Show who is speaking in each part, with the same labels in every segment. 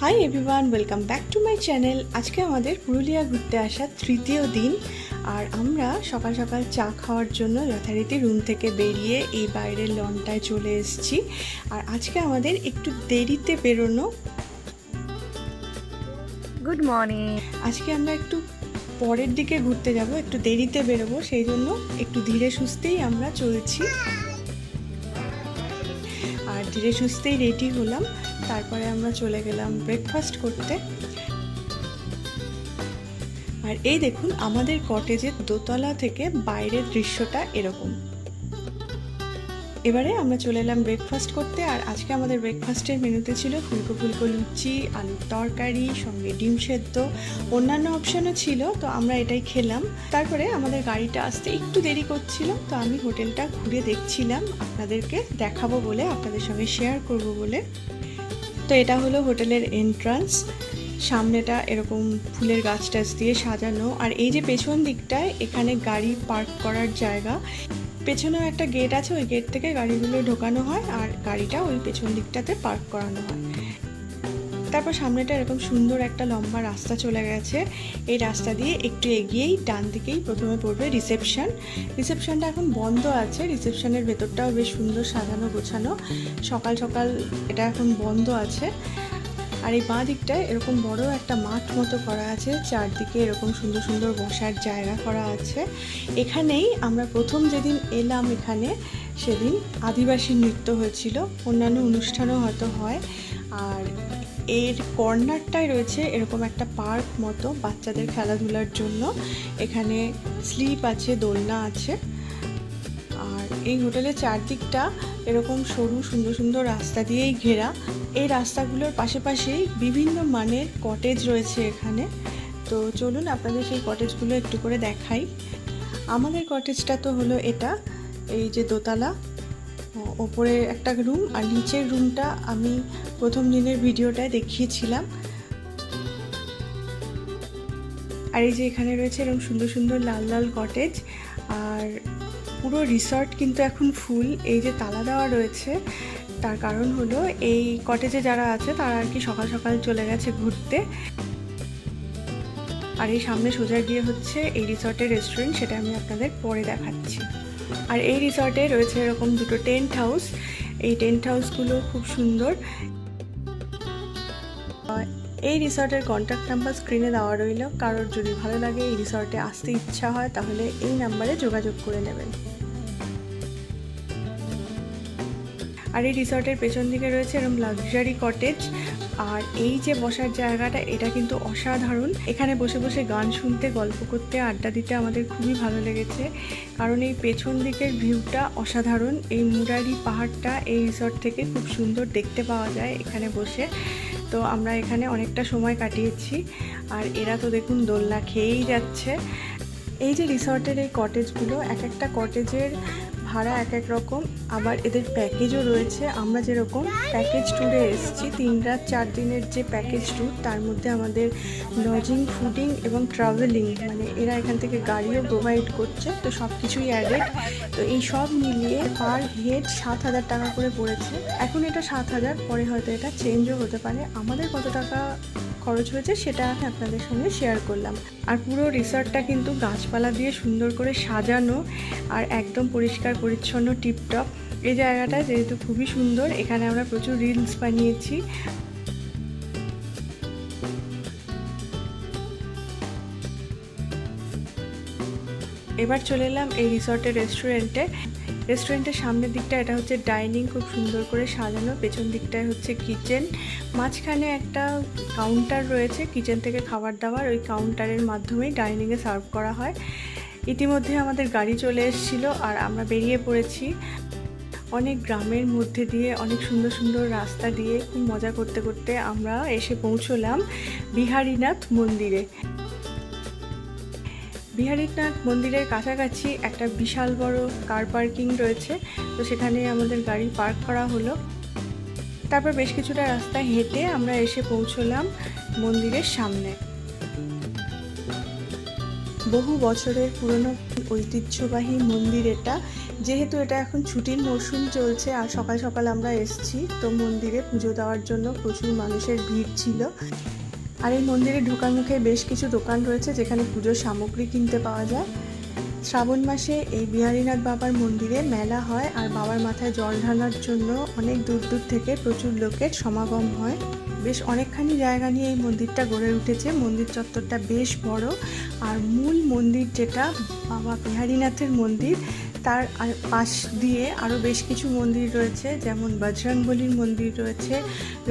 Speaker 1: Hi everyone welcome back to my channel আজকে আমাদের পুরুলিয়া ঘুরতে আসা তৃতীয় দিন। আর আমরা সকাল সকাল চা খাওয়ার জন্য যথারীতি রুম থেকে বেরিয়ে এই বাইরের লনটায় চলে এসেছি। আর আজকে আমাদের একটু দেরিতে বেরোনো।
Speaker 2: গুড মর্নিং
Speaker 1: আজকে আমরা একটু পরের দিকে ঘুরতে যাব একটু দেরিতে বেরোবো সেই জন্য একটু ধীরে সুস্থেই আমরা চলছি। আর ধীরে সুস্থেই রেডি হলাম। তারপরে আমরা চলে গেলাম ব্রেকফাস্ট করতে। আর এই দেখুন, আমাদের কটেজের দোতলা থেকে বাইরের দৃশ্যটা এরকম। এবারে আমরা চলে এলাম ব্রেকফাস্ট করতে, আর আজকে আমাদের ব্রেকফাস্টের মেনুতে ছিল ফুলকো ফুলকো লুচি, আলুর তরকারি, সঙ্গে ডিম সেদ্ধ, অন্যান্য অপশনও ছিল, তো আমরা এটাই খেলাম। তারপরে আমাদের গাড়িটা আসতে একটু দেরি করছিল, তো আমি হোটেলটা ঘুরে দেখছিলাম আপনাদেরকে দেখাবো বলে, আপনাদের সঙ্গে শেয়ার করব বলে। তো এটা হলো হোটেলের এন্ট্রান্স সামনেটা এরকম ফুলের গাছ টাছ দিয়ে সাজানো, আর এই যে পেছন দিকটায় এখানে গাড়ি পার্ক করার জায়গা। পেছনেও একটা গেট আছে, ওই গেট থেকে গাড়িগুলো ঢোকানো হয় আর গাড়িটা ওই পেছন দিকটাতে পার্ক করানো হয়। তারপর সামনেটা এরকম সুন্দর একটা লম্বা রাস্তা চলে গেছে। এই রাস্তা দিয়ে একটু এগিয়েই ডান দিকেই প্রথমে পড়বে রিসেপশন রিসেপশনটা এখন বন্ধ আছে রিসেপশনের ভেতরটাও বেশ সুন্দর সাজানো গোছানো। সকাল সকাল এটা এখন বন্ধ আছে। আর এই বাঁ দিকটায় এরকম বড় একটা মাঠ মতো করা আছে, চারদিকে এরকম সুন্দর সুন্দর বসার জায়গা করা আছে। এখানেই আমরা প্রথম যেদিন এলাম এখানে, সেদিন আদিবাসী নৃত্য হয়েছিল, অন্যান্য অনুষ্ঠানও হয়তো হয়। আর এর কর্নারটায় রয়েছে এরকম একটা পার্ক মতো, বাচ্চাদের খেলাধুলার জন্য। এখানে স্লিপ আছে, দোলনা আছে। এই হোটেলের চারদিকটা এরকম সরু, সুন্দর সুন্দর রাস্তা দিয়েই ঘেরা। এই রাস্তাগুলোর পাশাপাশি বিভিন্ন মানের কটেজ রয়েছে এখানে। তো চলুন আপনাদের সেই কটেজগুলো একটু করে দেখাই। আমাদের কটেজটা তো হলো এটা, এই যে দোতলা। ওপরে একটা রুম আর নিচের রুমটা আমি প্রথম দিনের ভিডিওটায় দেখিয়েছিলাম। আর এই যে এখানে রয়েছে এরকম সুন্দর সুন্দর লাল লাল কটেজ আর পুরো রিসর্ট কিন্তু এখন ফুল এই যে তালা দেওয়া রয়েছে, তার কারণ হলো এই কটেজে যারা আছে তারা আর কি সকাল সকাল চলে গেছে ঘুরতে। আর এই সামনে সোজা গিয়ে হচ্ছে এই রিসর্টের রেস্টুরেন্ট সেটা আমি আপনাদের পরে দেখাচ্ছি। আর এই রিসর্টে রয়েছে এরকম দুটো টেন্ট হাউস এই টেন্ট হাউসগুলো খুব সুন্দর। এই রিসর্টের কন্ট্যাক্ট নাম্বার স্ক্রিনে দেওয়া রইল। কারোর যদি ভালো লাগে এই রিসর্টে আসতে ইচ্ছা হয়, তাহলে এই নাম্বারে যোগাযোগ করে নেবেন। আর এই রিসর্টের পেছন দিকে রয়েছে এরকম লাক্সারি কটেজ আর এই যে বসার জায়গাটা, এটা কিন্তু অসাধারণ। এখানে বসে বসে গান শুনতে, গল্প করতে, আড্ডা দিতে আমাদের খুবই ভালো লেগেছে। কারণ এই পেছন দিকের ভিউটা অসাধারণ। এই মুরারি পাহাড়টা এই রিসর্ট থেকে খুব সুন্দর দেখতে পাওয়া যায় এখানে বসে। তো আমরা এখানে অনেকটা সময় কাটিয়েছি। আর এরা তো দেখুন দোলনা খেয়েই যাচ্ছে। এই যে রিসর্টের এই কটেজগুলো এক একটা কটেজের ভাড়া এক এক রকম, আবার এদের প্যাকেজও রয়েছে। আমরা যেরকম প্যাকেজ ট্যুরে এসেছি, তিন রাত চার দিনের যে প্যাকেজ ট্যুর তার মধ্যে আমাদের লজিং ফুডিং এবং ট্রাভেলিং মানে এরা এখান থেকে গাড়িও প্রোভাইড করছে, তো সব কিছুই অ্যাডেড তো এই সব মিলিয়ে পার হেড সাত হাজার টাকা করে পড়েছে। এখন এটা সাত হাজার, পরে হয়তো এটা চেঞ্জও হতে পারে। আমাদের কত টাকা খরচ হয়েছে সেটা আপনাদের সঙ্গে শেয়ার করলাম। আর পুরো রিসর্টটা কিন্তু গাছপালা দিয়ে সুন্দর করে সাজানো আর একদম পরিষ্কার, পরিচ্ছন্ন টিপটপ এই জায়গাটা যেহেতু খুবই সুন্দর, এখানে আমরা প্রচুর রিলস বানিয়েছি। এবার চলে এলাম এই রিসর্টের রেস্টুরেন্টে রেস্টুরেন্টের সামনের দিকটা, এটা হচ্ছে ডাইনিং, খুব সুন্দর করে সাজানো। পেছন দিকটায় হচ্ছে কিচেন। মাঝখানে একটা কাউন্টার রয়েছে, কিচেন থেকে খাবার দাবার। ওই কাউন্টারের মাধ্যমেই ডাইনিংয়ে সার্ভ করা হয়। ইতিমধ্যে আমাদের গাড়ি চলে এসেছিল আর আমরা বেরিয়ে পড়েছি। অনেক গ্রামের মধ্যে দিয়ে, অনেক সুন্দর সুন্দর রাস্তা দিয়ে খুব মজা করতে করতে আমরা এসে পৌঁছলাম বিহারীনাথ মন্দিরে। বিহারীনাথ মন্দিরের কাছাকাছি একটা বিশাল বড় কার পার্কিং রয়েছে। তো সেখানে আমাদের গাড়ি পার্ক করা হলো। তারপর বেশ কিছুটা রাস্তা হেঁটে আমরা এসে পৌঁছলাম মন্দিরের সামনে। বহু বছরের পুরনো ঐতিহ্যবাহী মন্দির এটা। যেহেতু এটা এখন ছুটির মরশুম চলছে আর সকাল সকাল আমরা এসেছি, তো মন্দিরে পুজো দেওয়ার জন্য প্রচুর মানুষের ভিড় ছিল। আর এই মন্দিরে ঢোকার মুখে বেশ কিছু দোকান রয়েছে যেখানে পুজোর সামগ্রী কিনতে পাওয়া যায়। শ্রাবণ মাসে এই বিহারীনাথ বাবার মন্দিরে মেলা হয় আর বাবার মাথায় জল ঢালার জন্য অনেক দূর দূর থেকে প্রচুর লোকের সমাগম হয়। বেশ অনেকখানি জায়গা নিয়ে এই মন্দিরটা গড়ে উঠেছে। মন্দির চত্বরটা বেশ বড়। আর মূল মন্দির যেটা বাবা বিহারীনাথের মন্দির তার পাশ দিয়ে আরও বেশ কিছু মন্দির রয়েছে, যেমন বজরংবলির মন্দির রয়েছে,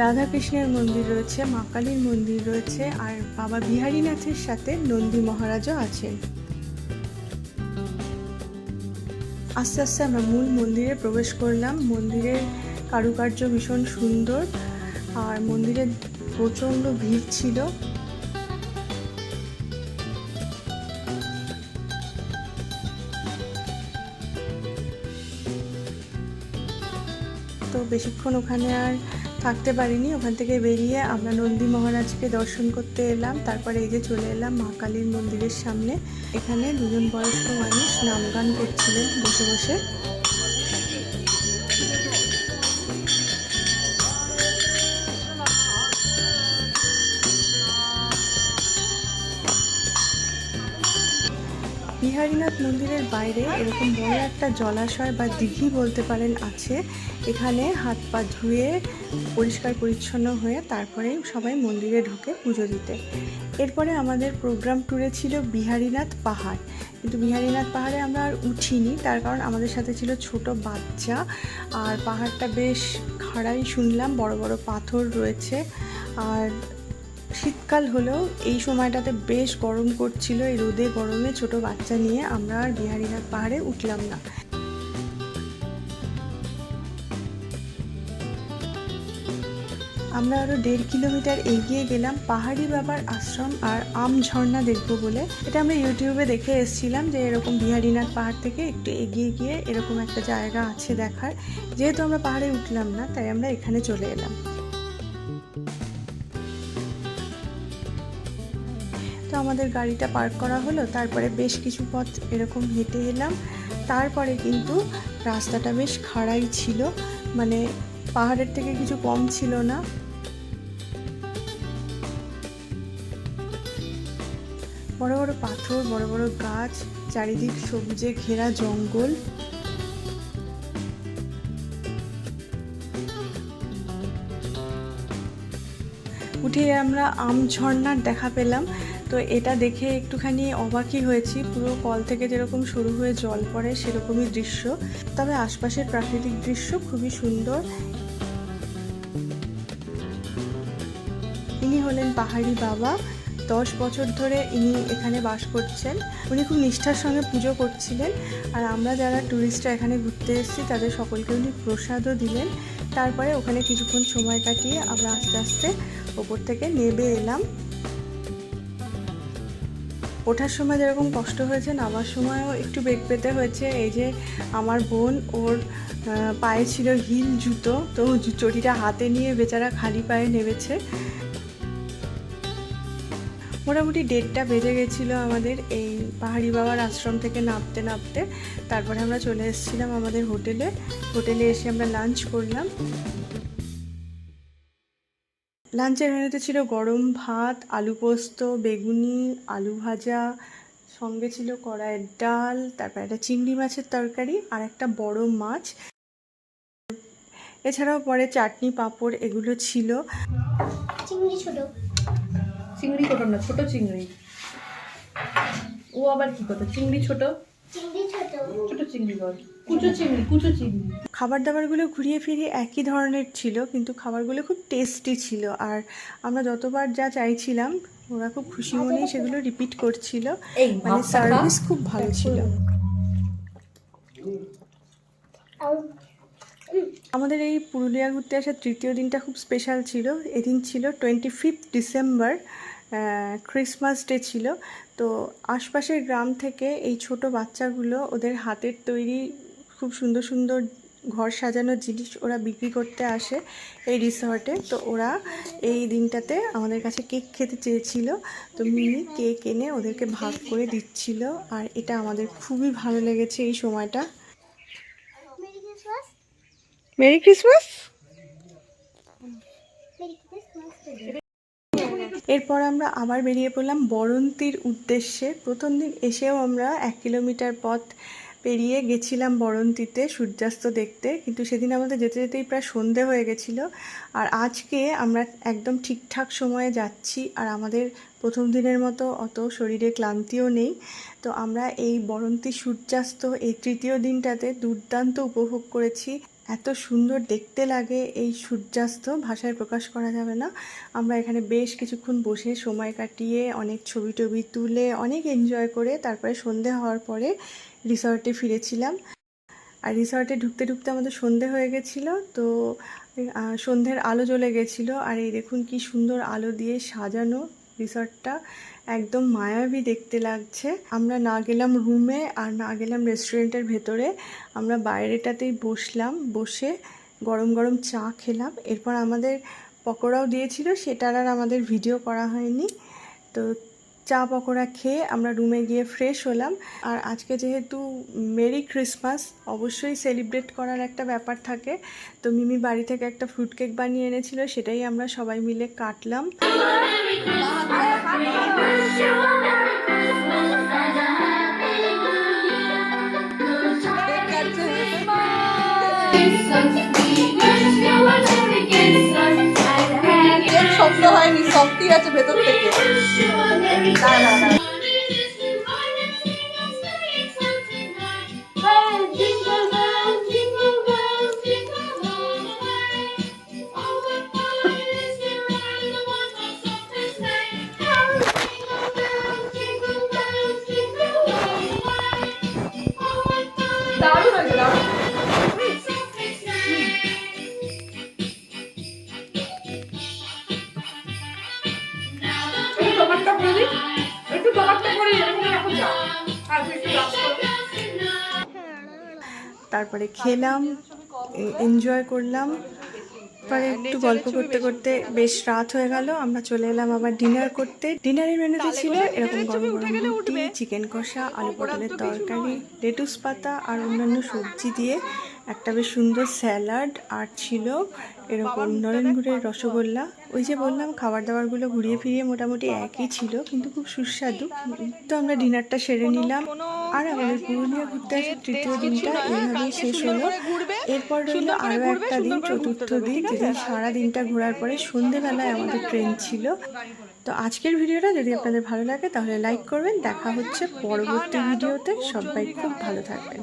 Speaker 1: রাধাকৃষ্ণের মন্দির রয়েছে, মা কালীর মন্দির রয়েছে, আর বাবা বিহারীনাথের সাথে নন্দী মহারাজও আছেন। আস্তে আস্তে আমরা মূল মন্দিরে প্রবেশ করলাম। মন্দিরের কারুকার্য ভীষণ সুন্দর, আর মন্দিরে প্রচণ্ড ভিড় ছিল। বেশিক্ষণ ওখানে আর থাকতে পারিনি। ওখান থেকে বেরিয়ে আমরা নন্দী মহারাজকে দর্শন করতে এলাম। তারপরে এই যে চলে এলাম মা কালীর মন্দিরের সামনে। এখানে দুজন বয়স্ক মানুষ নাম গান করছিলেন বসে বসে। বিহারীনাথ মন্দিরের বাইরে এরকম বড় একটা জলাশয় বা দিঘি বলতে পারেন আছে। এখানে হাত পা ধুয়ে পরিষ্কার পরিচ্ছন্ন হয়ে তারপরে সবাই মন্দিরে ঢুকে পুজো দিতে। এরপরে আমাদের প্রোগ্রাম ট্যুরে ছিল বিহারীনাথ পাহাড়। কিন্তু বিহারীনাথ পাহাড়ে আমরা আর উঠিনি, তার কারণ আমাদের সাথে ছিল ছোট বাচ্চা। আর পাহাড়টা বেশ খাড়াই শুনলাম, বড় বড় পাথর রয়েছে। আর শীতকাল হলেও এই সময়টাতে বেশ গরম করছিল, এই রোদে গরমে ছোট বাচ্চা নিয়ে আমরা আর বিহারীনাথ পাহাড়ে উঠলাম না। আমরা আরও দেড় কিলোমিটার এগিয়ে গেলাম, পাহাড়ি বাবার আশ্রম আর আম ঝর্ণা দেখব বলে। এটা আমরা ইউটিউবে দেখে এসেছিলাম যে এরকম বিহারীনাথ পাহাড় থেকে একটু এগিয়ে গিয়ে এরকম একটা জায়গা আছে দেখার। যেহেতু আমরা পাহাড়ে উঠলাম না, তাই আমরা এখানে চলে এলাম। তো আমাদের গাড়িটা পার্ক করা হলো, তারপরে বেশ কিছু পথ এরকম হেঁটে এলাম। তারপরে কিন্তু রাস্তাটা বেশ খাড়াই ছিল মানে পাহাড়ের থেকে কিছু কম ছিল না। বড় বড় পাথর, বড় বড় গাছ, চারিদিক সবুজে ঘেরা জঙ্গল। উঠে আমরা আম ঝর্ণার দেখা পেলাম। তো এটা দেখে একটুখানি অবাকই হয়েছি। পুরো কল থেকে যেরকম শুরু হয়ে জল পড়ে, সেরকমই দৃশ্য। তবে আশপাশের প্রাকৃতিক দৃশ্য খুবই সুন্দর। ইনি হলেন পাহাড়ি বাবা। দশ বছর ধরে ইনি এখানে বাস করছেন। উনি খুব নিষ্ঠার সঙ্গে পুজো করছিলেন আর আমরা যারা ট্যুরিস্টরা এখানে ঘুরতে এসেছি, তাদের সকলকে উনি প্রসাদও দিলেন। তারপরে ওখানে কিছুক্ষণ সময় কাটিয়ে আমরা আস্তে আস্তে ওপর থেকে নেবে এলাম। ওঠার সময় যেরকম কষ্ট হয়েছে, নামার সময়ও একটু বেগ পেতে হয়েছে। এই যে আমার বোন, ওর পায়ে ছিল হিল জুতো, তো চটিটা হাতে নিয়ে বেচারা খালি পায়ে নেমেছে। মোটামুটি ডেটটা বেজে গেছিল আমাদের এই পাহাড়ি বাবার আশ্রম থেকে নামতে নামতে। তারপরে আমরা চলে এসেছিলাম আমাদের হোটেলে। হোটেলে এসে আমরা লাঞ্চ করলাম। লাঞ্চের মেনুতে ছিল গরম ভাত, আলু পোস্ত, বেগুনি, আলু ভাজা, সঙ্গে ছিল কড়াইয়ের ডাল, তারপর একটা চিংড়ি মাছের তরকারি আর একটা বড় মাছ। এছাড়াও পরে চাটনি, পাঁপড় এগুলো ছিল।
Speaker 2: চিংড়ি ছোট।
Speaker 3: চিংড়ি কত না ছোট চিংড়ি। ও আবার কি কথা? চিংড়ি ছোট?
Speaker 2: চিংড়ি ছোট।
Speaker 3: ছোট চিংড়ি বল। কুচো চিংড়ি কুচো চিংড়ি।
Speaker 1: খাবার দাবারগুলো ঘুরিয়ে ফিরিয়ে একই ধরনের ছিল কিন্তু খাবারগুলো খুব টেস্টি ছিল। আর আমরা যতবার যা চাইছিলাম ওরা খুব খুশি মনেই সেগুলো রিপিট করছিল। মানে সার্ভিস খুব ভালো ছিল। আমাদের এই পুরুলিয়া ঘুরতে আসার তৃতীয় দিনটা খুব স্পেশাল ছিল। এদিন ছিল twenty fifth December Christmas day ছিল। তো আশপাশের গ্রাম থেকে এই ছোট বাচ্চাগুলো ওদের হাতের তৈরি খুব সুন্দর সুন্দর ঘর সাজানোর জিনিস ওরা বিক্রি করতে আসে এই রিসর্টে তো ওরা এই দিনটাতে আমাদের কাছে কেক খেতে চেয়েছিল। তো মিনি কেক এনে ওদেরকে ভাগ করে দিচ্ছিল আর এটা আমাদের খুবই ভালো লেগেছে এই সময়টা। মেরি ক্রিসমাস এরপর আমরা আবার বেরিয়ে পড়লাম বরন্তির উদ্দেশ্যে। প্রথম দিন এসেও আমরা এক কিলোমিটার পথ পেরিয়ে গেছিলাম বরন্তিতে সূর্যাস্ত দেখতে, কিন্তু সেদিন আমাদের যেতে যেতেই প্রায় সন্ধে হয়ে গেছিল। আর আজকে আমরা একদম ঠিকঠাক সময়ে যাচ্ছি আর আমাদের প্রথম দিনের মতো অত শরীরে ক্লান্তিও নেই। তো আমরা এই বরন্তি সূর্যাস্ত এই তৃতীয় দিনটাতে দুর্দান্ত উপভোগ করেছি। এত সুন্দর দেখতে লাগে এই সূর্যাস্ত, ভাষায় প্রকাশ করা যাবে না। আমরা এখানে বেশ কিছুক্ষণ বসে সময় কাটিয়ে, অনেক ছবি টবি তুলে, অনেক এনজয় করে তারপরে সন্ধে হওয়ার পরে রিসর্টে ফিরেছিলাম। আর রিসর্টে ঢুকতে ঢুকতে আমাদের সন্ধে হয়ে গেছিল, তো সন্ধ্যের আলো জ্বলে গেছিল। আর এই দেখুন কি সুন্দর আলো দিয়ে সাজানো। রিসর্টটা একদম মায়াবী দেখতে লাগছে। আমরা না গেলাম রুমে আর না গেলাম রেস্টুরেন্টের ভেতরে। আমরা বাইরেটাতেই বসলাম, বসে গরম গরম চা খেলাম। এরপর আমাদের পকোড়াও দিয়েছিল, সেটার আর আমাদের ভিডিও করা হয়নি। তো চা পকোড়া খেয়ে আমরা রুমে গিয়ে ফ্রেশ হলাম। আর আজকে যেহেতু মেরি ক্রিসমাস অবশ্যই সেলিব্রেট করার একটা ব্যাপার থাকে। তো মিমি বাড়ি থেকে একটা ফ্রুট কেক বানিয়ে এনেছিল, সেটাই আমরা সবাই মিলে কাটলাম।
Speaker 3: হয়নি সফটই আছে ভেতর থেকে। না না না
Speaker 2: Jingle bells, jingle
Speaker 1: তারপরে খেলাম এনজয় করলাম। তারপরে একটু গল্প করতে করতে বেশ রাত হয়ে গেল আমরা চলে এলাম আবার ডিনার করতে। ডিনারের মেনুতে ছিল এরকম গরম গরম রুটি চিকেন কষা আলু পটলের তরকারি লেটুস পাতা আর অন্যান্য সবজি দিয়ে একটা বেশ সুন্দর স্যালাড আর ছিল। এরকম নরেন গুড়ের রসগোল্লা। ওই যে বললাম খাবার দাবারগুলো ঘুরিয়ে ফিরিয়ে মোটামুটি একই ছিল কিন্তু খুব সুস্বাদু। তো আমরা ডিনারটা সেরে নিলাম। আর আমাদের পুরুলিয়া ঘুরতে আসার তৃতীয় দিনটা এইভাবেই শেষ হলো। এরপর রইল আরও একটা দিন চতুর্থ দিন যেদিন সারা দিনটা ঘোরার পরে সন্ধেবেলায় আমাদের ট্রেন ছিল। তো আজকের ভিডিওটা যদি আপনাদের ভালো লাগে তাহলে লাইক করবেন। দেখা হচ্ছে পরবর্তী ভিডিওতে। সবাই খুব ভালো থাকবেন।